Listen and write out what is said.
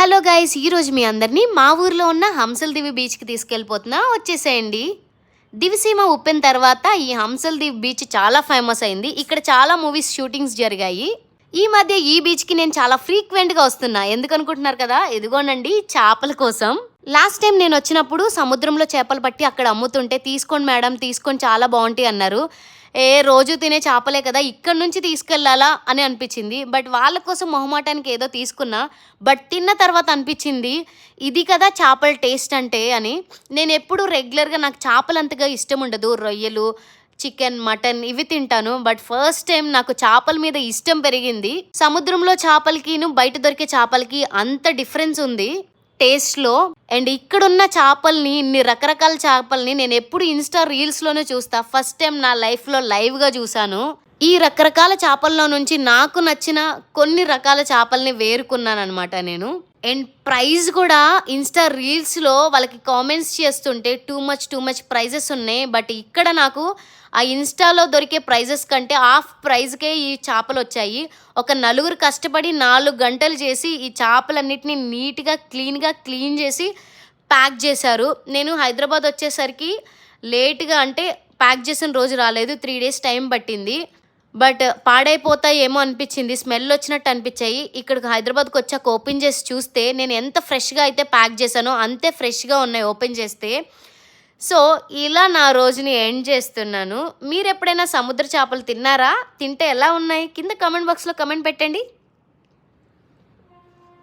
Hello guys ఈరోజు మీ అందరినీ మా ఊర్లో ఉన్న హంసల్ దివి బీచ్కి తీసుకెళ్ళిపోతున్నా. వచ్చేసేయండి. దివిసీమ ఉప్పిన తర్వాత ఈ హంసల్ దివి బీచ్ చాలా ఫేమస్ అయింది. ఇక్కడ చాలా మూవీస్ షూటింగ్స్ జరిగాయి. ఈ మధ్య ఈ బీచ్కి నేను చాలా ఫ్రీక్వెంట్గా వస్తున్నా. ఎందుకనుకుంటున్నారు కదా? ఇదిగోనండి చేపల కోసం. లాస్ట్ టైం నేను వచ్చినప్పుడు సముద్రంలో చేపలు పట్టి అక్కడ అమ్ముతుంటే తీసుకోండి మేడం తీసుకొని చాలా బాగుంటాయి అన్నారు. ఏ రోజు తినే చేపలే కదా ఇక్కడ నుంచి తీసుకెళ్ళాలా అని అనిపించింది. బట్ వాళ్ళ కోసం మొహమాటానికి ఏదో తీసుకున్నా బట్ తిన్న తర్వాత అనిపించింది ఇది కదా చేపల టేస్ట్ అంటే అని. నేను ఎప్పుడు రెగ్యులర్గా నాకు చేపలు అంతగా ఇష్టం ఉండదు. రొయ్యలు చికెన్ మటన్ ఇవి తింటాను. బట్ ఫస్ట్ టైం నాకు చేపల మీద ఇష్టం పెరిగింది. సముద్రంలో చేపలకిను బయట దొరికే చేపలకి అంత డిఫరెన్స్ ఉంది. టేస్ట్లో అండ్ ఇక్కడున్న చేపల్ని ఇన్ని రకరకాల చేపల్ని నేను ఎప్పుడు ఇన్స్టా రీల్స్లోనే చూస్తా. ఫస్ట్ టైం నా లైఫ్లో లైవ్గా చూశాను. ఈ రకరకాల చేపల్లో నుంచి నాకు నచ్చిన కొన్ని రకాల చేపల్ని వేరుకున్నాను అనమాట నేను. అండ్ ప్రైస్ కూడా ఇన్స్టా రీల్స్లో వాళ్ళకి కామెంట్స్ చేస్తుంటే too much too much prices ఉన్నాయి. బట్ ఇక్కడ నాకు ఆ ఇన్స్టాలో దొరికే ప్రైజెస్ కంటే హాఫ్ ప్రైజ్కే ఈ చేపలు వచ్చాయి. ఒక నలుగురు కష్టపడి నాలుగు గంటలు చేసి ఈ చేపలన్నిటిని నీట్గా క్లీన్గా క్లీన్ చేసి ప్యాక్ చేశారు. నేను హైదరాబాద్ వచ్చేసరికి లేట్గా అంటే ప్యాక్ చేసిన రోజు రాలేదు. త్రీ డేస్ టైం పట్టింది. బట్ పాడైపోతాయేమో అనిపించింది. స్మెల్ వచ్చినట్టు అనిపించాయి. ఇక్కడికి హైదరాబాద్కి వచ్చాక ఓపెన్ చేసి చూస్తే నేను ఎంత ఫ్రెష్గా అయితే ప్యాక్ చేశానో అంతే ఫ్రెష్గా ఉన్నాయి ఓపెన్ చేస్తే. సో ఇలా నా రోజుని ఎండ్ చేస్తున్నాను. మీరు ఎప్పుడైనా సముద్ర చేపలు తిన్నారా? తింటే ఎలా ఉన్నాయి? కింద కమెంట్ బాక్స్లో కమెంట్ పెట్టండి.